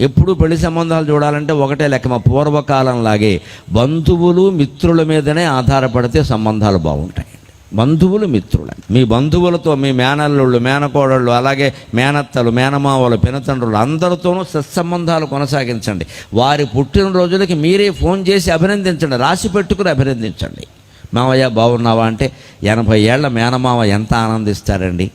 ఎప్పుడు పెళ్ళి సంబంధాలు చూడాలంటే ఒకటే లెక్క మా పూర్వకాలంలాగే బంధువులు మిత్రుల మీదనే ఆధారపడితే సంబంధాలు బాగుంటాయి. బంధువులు మిత్రులు. మీ బంధువులతో మీ మేనల్లుళ్ళు మేనకోడళ్ళు అలాగే మేనత్తలు మేనమావలు పినతండ్రులు అందరితోనూ సత్సంబంధాలు కొనసాగించండి. వారి పుట్టినరోజులకి మీరే ఫోన్ చేసి అభినందించండి రాసి పెట్టుకుని అభినందించండి. మావయ్య బాగున్నావా అంటే ఎనభై ఏళ్ళ మేనమావ ఎంత ఆనందిస్తారండి?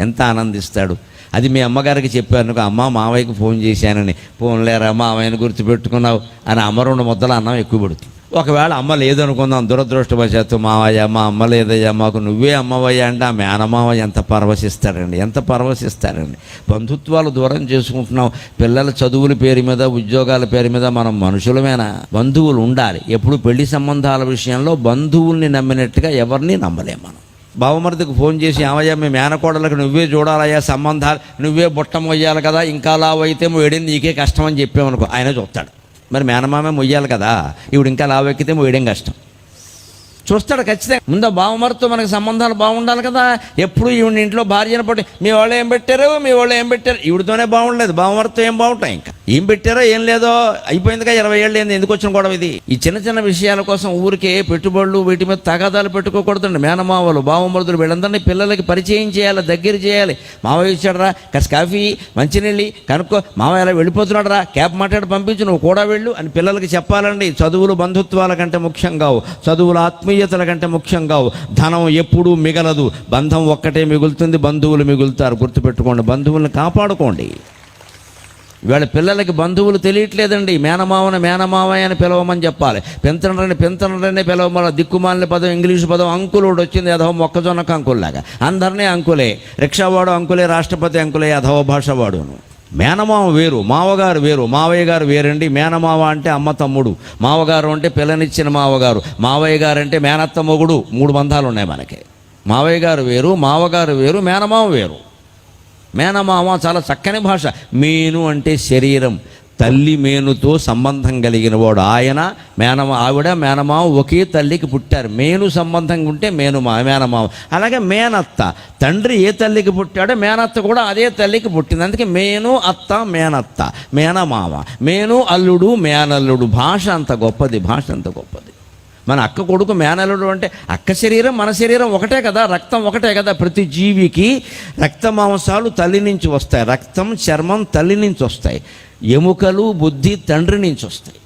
ఎంత ఆనందిస్తాడు. అది మీ అమ్మగారికి చెప్పాను అమ్మ మావయ్యకి ఫోన్ చేశానని. ఫోన్ లేరా మావయ్యని గుర్తుపెట్టుకున్నావు అని అమ్మ రెండు ముద్దలు అన్నం ఎక్కువ పెడుతుంది. ఒకవేళ అమ్మ లేదనుకుందాం దురదృష్టవశాత్తు మావయ్య మా అమ్మ లేదయ్యా మాకు నువ్వే అమ్మవయ్య అంటే ఆ మేనమావ ఎంత పరవశిస్తాడండి ఎంత పరవశిస్తాడండి. బంధుత్వాలు దూరం చేసుకుంటున్నాం. పిల్లల చదువుల పేరు మీద ఉద్యోగాల పేరు మీద మనం మనుషులమేనా? బంధువులు ఉండాలి. ఎప్పుడు పెళ్ళి సంబంధాల విషయంలో బంధువుల్ని నమ్మినట్టుగా ఎవరిని నమ్మలేం మనం. బావమరిదికి ఫోన్ చేసి ఏమయ్యా మీ మేనకోడలకు నువ్వే చూడాలయ్యా సంబంధాలు నువ్వే బుట్ట మొయ్యాలి కదా ఇంకా లావు అయితే మొయ్యడం నీకే కష్టం అని చెప్పామనుకో. ఆయన చూస్తాడు. మరి మేనమామే మొయ్యాలి కదా ఇవిడు ఇంకా లావు ఎక్కితే మొయ్యడం కష్టం. చూస్తాడు ఖచ్చితంగా. ముందు బావమరితో మనకి సంబంధాలు బాగుండాలి కదా. ఎప్పుడు ఈవిడ ఇంట్లో భార్యను పట్టి మీ వాళ్ళు ఏం పెట్టారు? మీ వాళ్ళు ఏం పెట్టారు? ఈవిడతోనే బాగుండలేదు. బావమరితో ఏం బాగుంటాయి ఇంకా. ఏం పెట్టారో ఏం లేదో అయిపోయిందిగా ఇరవై ఏళ్ళు ఏంది ఎందుకు వచ్చిన గొడవ ఇది? ఈ చిన్న చిన్న విషయాల కోసం ఊరికే పెట్టుబడులు వీటి మీద తగాదాలు పెట్టుకోకూడదండి. మేనమావలు బావమరుదులు వీళ్ళందరినీ పిల్లలకి పరిచయం చేయాలి దగ్గర చేయాలి. మావయ్య ఇచ్చాడరా కాస్త కాఫీ మంచినీళ్ళి కనుక్కో. మావయ్య ఎలా వెళ్ళిపోతున్నాడు రా క్యాబ్ మాట్లాడి పంపించు నువ్వు కూడా వెళ్ళు అని పిల్లలకి చెప్పాలండి. చదువులు బంధుత్వాల కంటే ముఖ్యం కావు. చదువులు ఆత్మీయతల కంటే ముఖ్యం కావు. ధనం ఎప్పుడూ మిగలదు. బంధం ఒక్కటే మిగులుతుంది బంధువులు మిగులుతారు. గుర్తుపెట్టుకోండి బంధువుల్ని కాపాడుకోండి. వీళ్ళ పిల్లలకి బంధువులు తెలియట్లేదండి. మేనమావని మేనమావయ్య అని పిలవమని చెప్పాలి. పెంచనరని పెంచనరని పిలవమని దిక్కుమాలిన పదం ఇంగ్లీష్ పదం అంకులుడు వచ్చింది. అధవ మొక్కజొన్నకు అంకుల్లాగా. అందరినీ అంకులే. రిక్షావాడు అంకులే రాష్ట్రపతి అంకులే అధవ భాషవాడును. మేనమావ వేరు మావగారు వేరు మావయ్య గారు వేరండి. మేనమావ అంటే అమ్మ తమ్ముడు. మావగారు అంటే పిల్లనిచ్చిన మావగారు. మావయ్య గారు అంటే మేనత్త మొగుడు. మూడు బంధాలు ఉన్నాయి మనకి. మావయ్య గారు వేరు మావగారు వేరు మేనమావ వేరు. మేనమామ చాలా చక్కని భాష. మేను అంటే శరీరం. తల్లి మేనుతో సంబంధం కలిగిన వాడు. ఆయన మేనమా ఆవిడ మేనమామ ఒకే తల్లికి పుట్టారు. మేను సంబంధం ఉంటే మేనుమా మేనమామ. అలాగే మేనత్త. తండ్రి ఏ తల్లికి పుట్టాడో మేనత్త కూడా అదే తల్లికి పుట్టింది. అందుకే మేను అత్త మేనత్త మేనమామ. మేను అల్లుడు మేనల్లుడు. భాష అంత గొప్పది భాష అంత గొప్పది. మన అక్క కొడుకు మేనలుడు అంటే అక్క శరీరం మన శరీరం ఒకటే కదా రక్తం ఒకటే కదా. ప్రతి జీవికి రక్త మాంసాలు తల్లి నుంచి వస్తాయి. రక్తం చర్మం తల్లి నుంచి వస్తాయి. ఎముకలు బుద్ధి తండ్రి నుంచి వస్తాయి.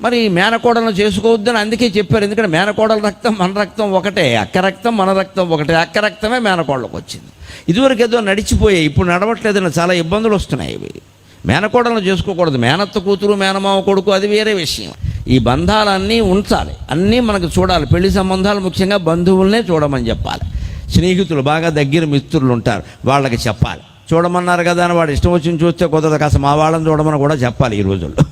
మరి మేనకోడలను చేసుకోవద్దని అందుకే చెప్పారు. ఎందుకంటే మేనకోడల రక్తం మన రక్తం ఒకటే అక్క రక్తం మన రక్తం ఒకటే అక్క రక్తమే మేనకోడలకు వచ్చింది. ఇదివరకు ఏదో నడిచిపోయాయి ఇప్పుడు నడవట్లేదని చాలా ఇబ్బందులు వస్తున్నాయి ఇవి. మేనకోడలను చేసుకోకూడదు. మేనత్త కూతురు మేనమావ కొడుకు అది వేరే విషయం. ఈ బంధాలన్నీ ఉంచాలి. అన్నీ మనకు చూడాలి. పెళ్ళి సంబంధాలు ముఖ్యంగా బంధువులనే చూడమని చెప్పాలి. స్నేహితులు బాగా దగ్గర మిత్రులు ఉంటారు. వాళ్ళకి చెప్పాలి. చూడమన్నారు కదా అని వాడు ఇష్టం వచ్చింది చూస్తే కుదరదు. కాస్త మా వాళ్ళని చూడమని కూడా చెప్పాలి ఈ రోజుల్లో.